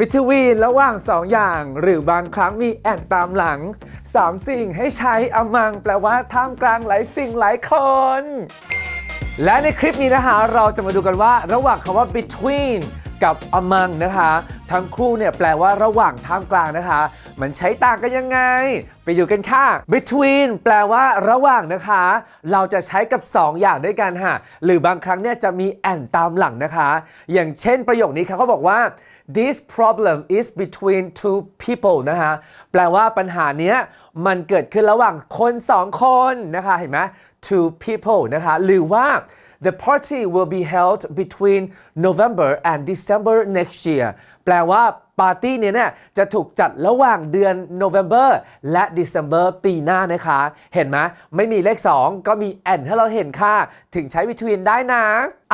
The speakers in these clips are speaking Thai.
between ระหว่างสองอย่าง หรือบางครั้งมีแอนตามหลังสามสิ่งให้ใช้อมังแปลว่าท่ามกลางหลายสิ่งหลายคน และในคลิปนี้นะคะเราจะมาดูกันว่า ระหว่างคำว่า between กับ among นะคะ ทั้งคู่เนี่ยแปลว่าระหว่างท่ามกลางนะคะ มันใช้ต่างกันยังไง ไปดูกันค่ะ between แปลว่าระหว่างนะคะ เราจะใช้กับ 2 อย่างด้วยกันค่ะ หรือบางครั้งเนี่ยจะมี and ตามหลังนะคะ อย่างเช่นประโยคนี้ค่ะเขาบอกว่า this problem is between two people นะคะ แปลว่าปัญหาเนี้ยมันเกิดขึ้นระหว่างคนสองคนนะคะ เห็นไหม two people นะคะ หรือว่า the party will be held between November and December next year แปลว่าปาร์ตี้เนี้ยเนี่ยจะถูกจัดระหว่างเดือน November และ December ปีหน้านะคะ เห็นไหมไม่มีเลข 2 ก็มี and ให้เราเห็นค่ะ ถึงใช้ between ได้นะ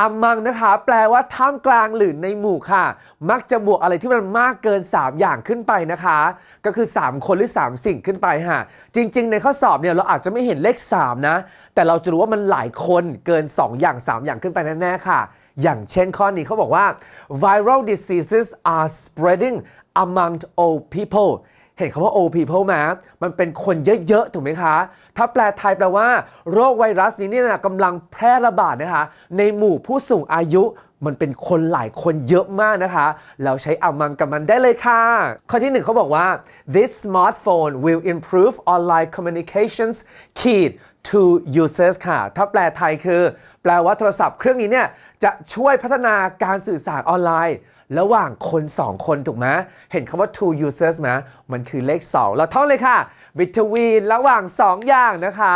among นะคะ แปลว่าท่ามกลางหรือในหมู่ค่ะ มักจะบวกอะไรที่มันมากเกิน 3 อย่างขึ้นไปนะคะ ก็คือ 3 คนหรือ 3 สิ่งขึ้นไปค่ะ จริง ๆ ในข้อสอบเนี่ยเราอาจจะไม่เห็นเลข 3 นะ แต่เราจะรู้ว่ามันหลายคนเกิน 2 อย่าง 3 อย่างขึ้นไปแน่ๆค่ะ อย่างเช่นข้อนี้เขาบอกว่า viral diseases are spreading among old people เห็นคำว่า old people ไหมมันเป็นคนเยอะ ๆ ถูกไหมคะ ถ้าแปลไทยแปลว่า โรคไวรัสนี้เนี่ยนะกำลังแพร่ระบาดนะคะ ในหมู่ผู้สูงอายุมันเป็นคนหลายคนเยอะมากนะคะ เราใช้อามังกับมันได้เลยค่ะ ข้อที่หนึ่งเขาบอกว่า this smartphone will improve online communications key to users ค่ะ ถ้าแปลไทยคือ แปลว่าโทรศัพท์เครื่องนี้เนี่ยจะช่วยพัฒนาการสื่อสารออนไลน์ ระหว่างคน 2 คนถูกไหมเห็นคำว่า two users ไหมมันคือเลข 2 เราท่องเลยค่ะ between ระหว่าง 2 อย่างนะคะ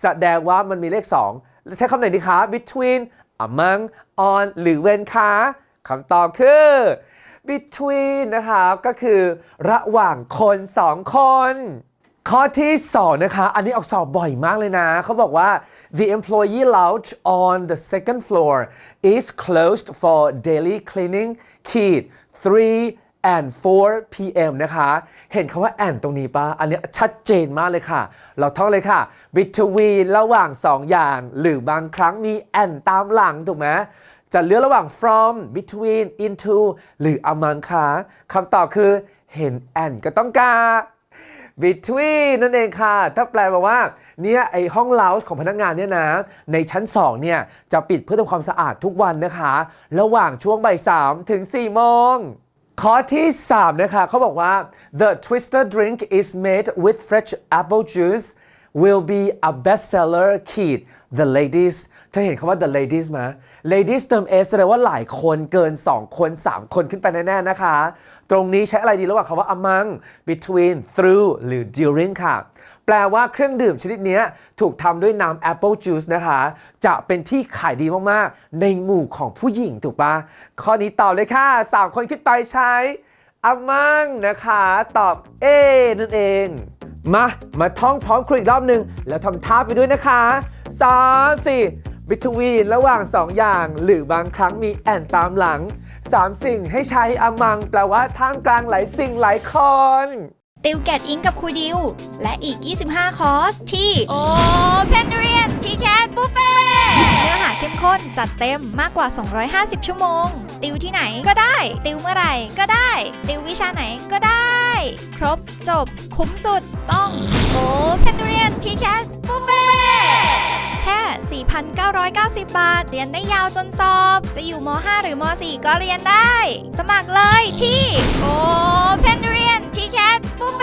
แสดงว่ามันมีเลข 2 ใช้คำไหนดีคะ between among on หรือ when คะคำตอบคือ between นะคะก็คือระหว่างคน 2 คน ข้อที่ 2 นะคะ อันนี้ออกสอบบ่อยมากเลยนะ เขาบอกว่า the employee lounge on the second floor is closed for daily cleaning key 3 and 4 p.m. นะคะ เห็นคำว่า and ตรงนี้ปะอันนี้ชัดเจนมากเลยค่ะ เราท่องเลยค่ะ between ระหว่าง 2 อย่าง หรือบางครั้งมี and ตามหลัง ถูกไหมจะเลือกระหว่าง from between into หรือ among คะคำตอบคือเห็น and ก็ต้องการ between นั่นเองค่ะ ถ้าแปลมาว่าเนี่ยไอห้อง lounge ของพนักงานเนี่ยนะ ในชั้น 2 เนี่ย จะปิดเพื่อทำความสะอาดทุกวันนะคะ ระหว่างช่วงบ่าย3ถึง4โมงข้อที่ 3 นะคะเขาบอกว่า the twister drink is made with fresh apple juice will be a bestseller kid the ladies เธอเห็นคำว่า the ladies ไหม ladies เติม s แสดงว่าหลายคนเกิน 2 คน 3 คนขึ้นไปแน่ ๆ นะคะ ตรงนี้ใช้อะไรดีระหว่างคำว่า among between through หรือ during ค่ะ แปลว่าเครื่องดื่มชนิดนี้ถูกทำด้วยน้ำ apple juice นะคะ จะเป็นที่ขายดีมาก ๆ ในหมู่ของผู้หญิงถูกปะข้อนี้ตอบเลยค่ะ 3 คนขึ้นไปใช้ among นะคะ ตอบ A นั่นเองมา มาท่องพร้อมครูอีกรอบหนึ่งแล้วทำท่าไปด้วยนะคะ 3 4 between ระหว่าง 2 อย่าง หรือบางครั้งมี and ตามหลัง 3 สิ่งให้ใช้ among แปลว่าท่ามกลางหลายสิ่งหลายคนติวแกดอิงกับครูดิว และอีก 25 คอร์สที่ โอเพนเรียนทีแคสบุฟเฟ่เนื้อหาเข้มข้นจัดเต็มมากกว่า 250 ชั่วโมง ติวที่ไหนก็ได้ ติวเมื่อไหร่ก็ได้ ติววิชาไหนก็ได้ ครบจบคุ้มสุดต้องโอเพนเรียนทีแคสบุฟเฟ่แค่ 1,990 บาท เรียนได้ยาวจนสอบ จะอยู่ม 5 หรือม 4 ก็เรียนได้ สมัครเลยที่ โอเพนเรียนที่แคทบุฟเฟ